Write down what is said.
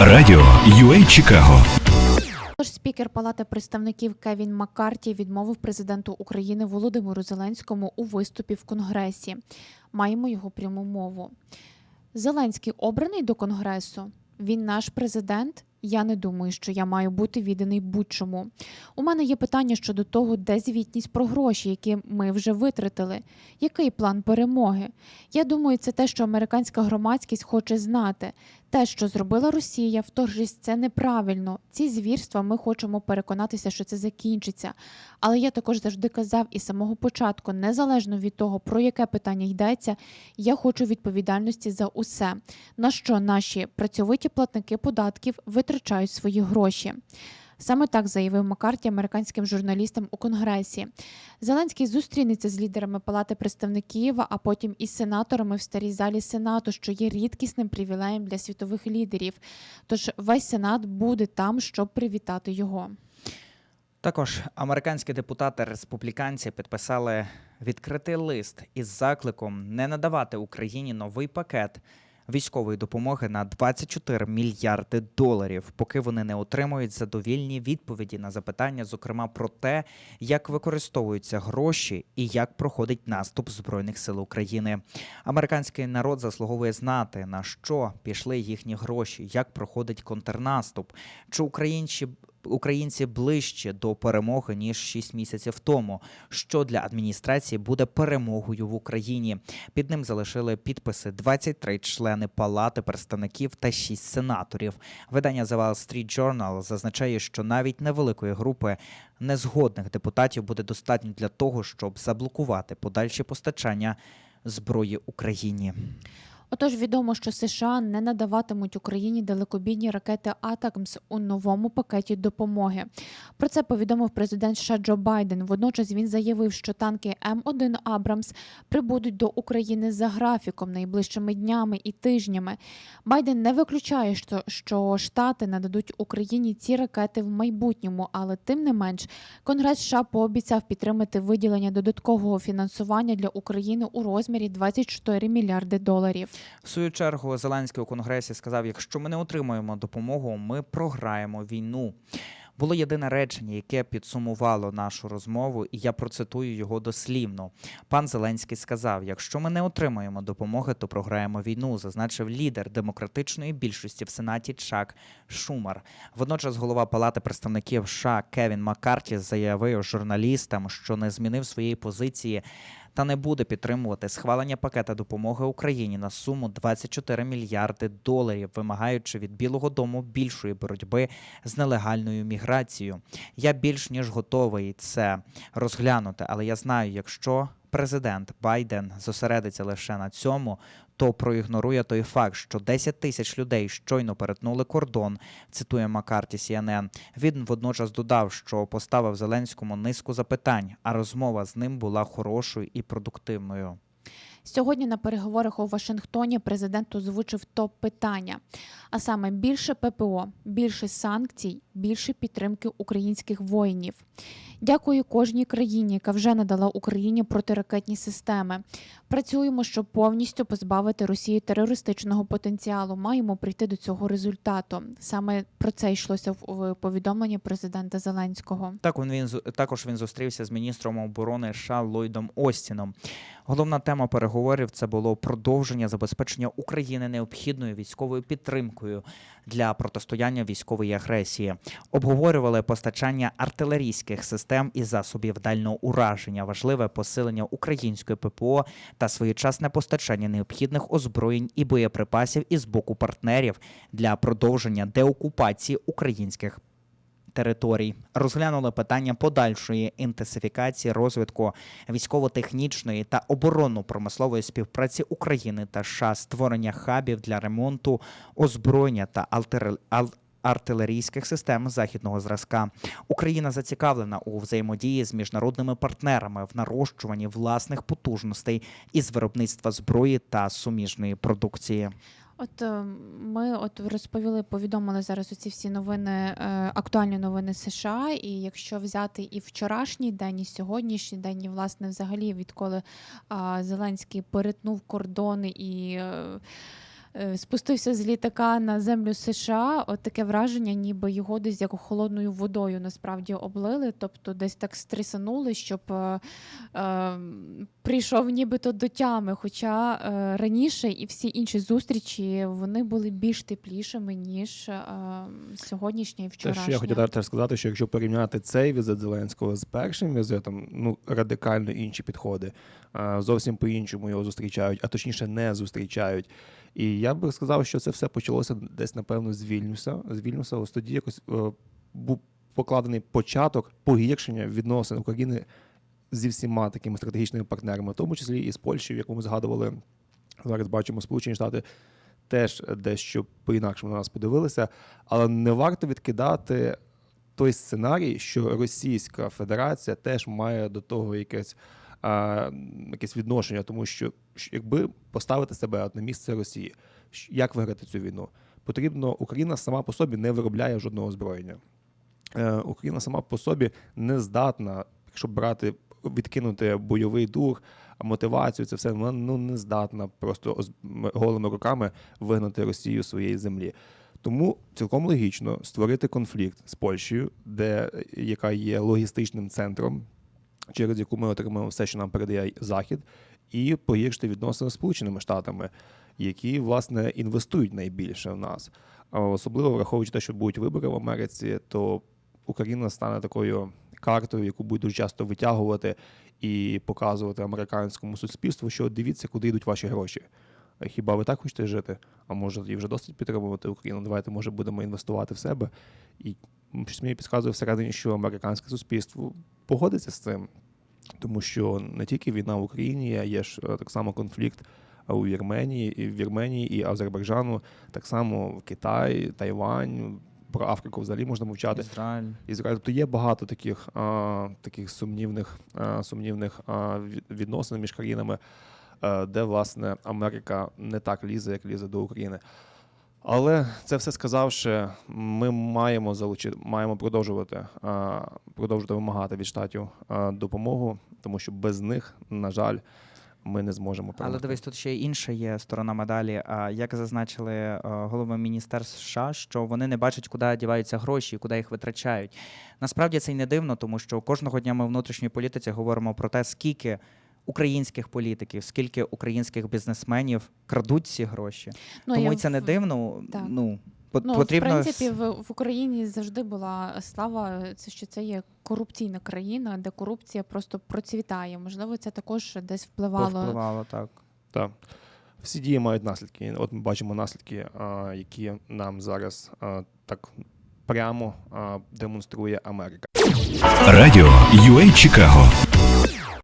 Радіо UA Чикаго Тож спікер Палати представників Кевін Маккарті відмовив президенту України Володимиру Зеленському у виступі в Конгресі. Маємо його пряму мову. Зеленський обраний до Конгресу. Він наш президент. Я не думаю, що я маю бути відданий будь-чому. У мене є питання щодо того, де звітність про гроші, які ми вже витратили. Який план перемоги? Я думаю, це те, що американська громадськість хоче знати. Те, що зробила Росія, вторгшись, це неправильно. Ці звірства ми хочемо переконатися, що це закінчиться. Але я також завжди казав із самого початку, незалежно від того, про яке питання йдеться, я хочу відповідальності за усе, на що наші працьовиті платники податків витрачають свої гроші. Саме так заявив Маккарті американським журналістам у Конгресі. Зеленський зустрінеться з лідерами Палати представників, а потім із сенаторами в старій залі Сенату, що є рідкісним привілеєм для світових лідерів. Тож весь сенат буде там, щоб привітати його. Також американські депутати республіканці підписали відкритий лист із закликом не надавати Україні новий пакет військової допомоги на 24 мільярди доларів, поки вони не отримують задовільні відповіді на запитання, зокрема про те, як використовуються гроші і як проходить наступ збройних сил України. Американський народ заслуговує знати на що пішли їхні гроші, як проходить контрнаступ, чи українці українці ближче до перемоги ніж 6 місяців тому, що для адміністрації буде перемогою в Україні. Під ним залишили підписи 23 члени палати представників та 6 сенаторів. Видання The Wall Street Journal зазначає, що навіть невеликої групи незгодних депутатів буде достатньо для того, щоб заблокувати подальші постачання зброї Україні. Отож, відомо, що США не надаватимуть Україні далекобійні ракети Атакмс у новому пакеті допомоги. Про це повідомив президент США Джо Байден. Водночас він заявив, що танки М1 Абрамс прибудуть до України за графіком найближчими днями і тижнями. Байден не виключає, що, Штати нададуть Україні ці ракети в майбутньому, але тим не менш, Конгрес США пообіцяв підтримати виділення додаткового фінансування для України у розмірі 24 мільярди доларів. В свою чергу Зеленський у конгресі сказав: якщо ми не отримаємо допомогу, ми програємо війну. Було єдине речення, яке підсумувало нашу розмову, і я процитую його дослівно. Пан Зеленський сказав: якщо ми не отримаємо допомоги, то програємо війну, зазначив лідер демократичної більшості в Сенаті Чак Шумар. Водночас голова Палати представників США Кевін Маккарті заявив журналістам, що не змінив своєї позиції та не буде підтримувати схвалення пакета допомоги Україні на суму 24 мільярди доларів, вимагаючи від Білого Дому більшої боротьби з нелегальною міграцією. Я більш ніж готовий це розглянути, але я знаю, якщо президент Байден зосередиться лише на цьому, то проігнорує той факт, що 10 тисяч людей щойно перетнули кордон. Цитує Маккарті CNN. Він водночас додав, що поставив Зеленському низку запитань, а розмова з ним була хорошою і продуктивною. Сьогодні на переговорах у Вашингтоні президент озвучив топ питання, а саме більше ППО, більше санкцій, більше підтримки українських воїнів. Дякую кожній країні, яка вже надала Україні протиракетні системи. Працюємо, щоб повністю позбавити Росію терористичного потенціалу. Маємо прийти до цього результату. Саме про це йшлося в повідомленні президента Зеленського. Так він також він зустрівся з міністром оборони США Ллойдом Остіном. Головна тема переговорів це було продовження забезпечення України необхідною військовою підтримкою для протистояння військової агресії. Обговорювали постачання артилерійських систем і засобів дальнього ураження, важливе посилення української ППО та своєчасне постачання необхідних озброєнь і боєприпасів із боку партнерів для продовження деокупації українських територій. Розглянули питання подальшої інтенсифікації розвитку військово-технічної та оборонно-промислової співпраці України та США, створення хабів для ремонту, озброєння та альтер... Артилерійських систем західного зразка Україна зацікавлена у взаємодії з міжнародними партнерами в нарощуванні власних потужностей із виробництва зброї та суміжної продукції. От е, ми от розповіли, повідомили зараз оці всі новини, е, актуальні новини США. І якщо взяти і вчорашній день, і сьогоднішній день, і власне взагалі відколи Зеленський перетнув кордони і. Е, е, спустився з літака на землю США. От таке враження, ніби його десь як холодною водою насправді облили, тобто десь так стрісанули, щоб е, е, прийшов нібито до тями. Хоча е, раніше і всі інші зустрічі вони були більш теплішими, ніж е, сьогоднішня і вчорашня. я хотів теж сказати, що якщо порівняти цей візит Зеленського з першим візитом, ну радикально інші підходи. А, Зовсім по-іншому його зустрічають, а точніше не зустрічають. І я би сказав, що це все почалося десь, напевно, з Вільнюса. З Вільнюса ось тоді якось е, був покладений початок погіршення відносин України зі всіма такими стратегічними партнерами, в тому числі і з Польщею, яку ми згадували. Зараз бачимо Сполучені Штати теж дещо по-інакшому на нас подивилися, але не варто відкидати той сценарій, що Російська Федерація теж має до того якесь, а, якесь відношення, тому що якби поставити себе на місце Росії, як виграти цю війну? Потрібно Україна сама по собі не виробляє жодного озброєння. Е, Україна сама по собі не здатна, якщо брати, відкинути бойовий дух, мотивацію, це все вона ну не здатна просто голими руками вигнати Росію з своєї землі. Тому цілком логічно створити конфлікт з Польщею, де яка є логістичним центром, через яку ми отримуємо все, що нам передає Захід, і погіршити відносини з Сполученими Штатами, які власне інвестують найбільше в нас. Особливо враховуючи те, що будуть вибори в Америці, то Україна стане такою картою, яку будуть дуже часто витягувати і показувати американському суспільству, що дивіться, куди йдуть ваші гроші. Хіба ви так хочете жити? А може, і вже досить підтримувати Україну? Давайте, може, будемо інвестувати в себе. І щось мені підказує всередині, що американське суспільство погодиться з цим, тому що не тільки війна в Україні, а є ж е, так само конфлікт а у Вірменії, і в Вірменії і Азербайджану, так само в Китай, Тайвань. Про Африку взагалі можна мовчати. Ізраїль. Ізраїль. Тобто є багато таких, а, таких сумнівних, а, сумнівних а, відносин між країнами, а, де власне Америка не так лізе, як лізе до України. Але це все сказавши, ми маємо залучити, маємо продовжувати, продовжувати вимагати від штатів допомогу, тому що без них, на жаль, ми не зможемо Але перемогти. дивись, тут ще інша є сторона медалі. Як зазначили голови міністерств США, що вони не бачать, куди діваються гроші, куди їх витрачають. Насправді це й не дивно, тому що кожного дня ми в внутрішній політиці говоримо про те, скільки українських політиків, скільки українських бізнесменів крадуть ці гроші. Тому я і це не дивно. так. Ну Ну, потрібно в принципі, в, в Україні завжди була слава, це що це є корупційна країна, де корупція просто процвітає. Можливо, це також десь впливало. повпливало так. Так. Всі дії мають наслідки. От ми бачимо наслідки, а, які нам зараз а, так прямо а, демонструє Америка. Радіо UA Чикаго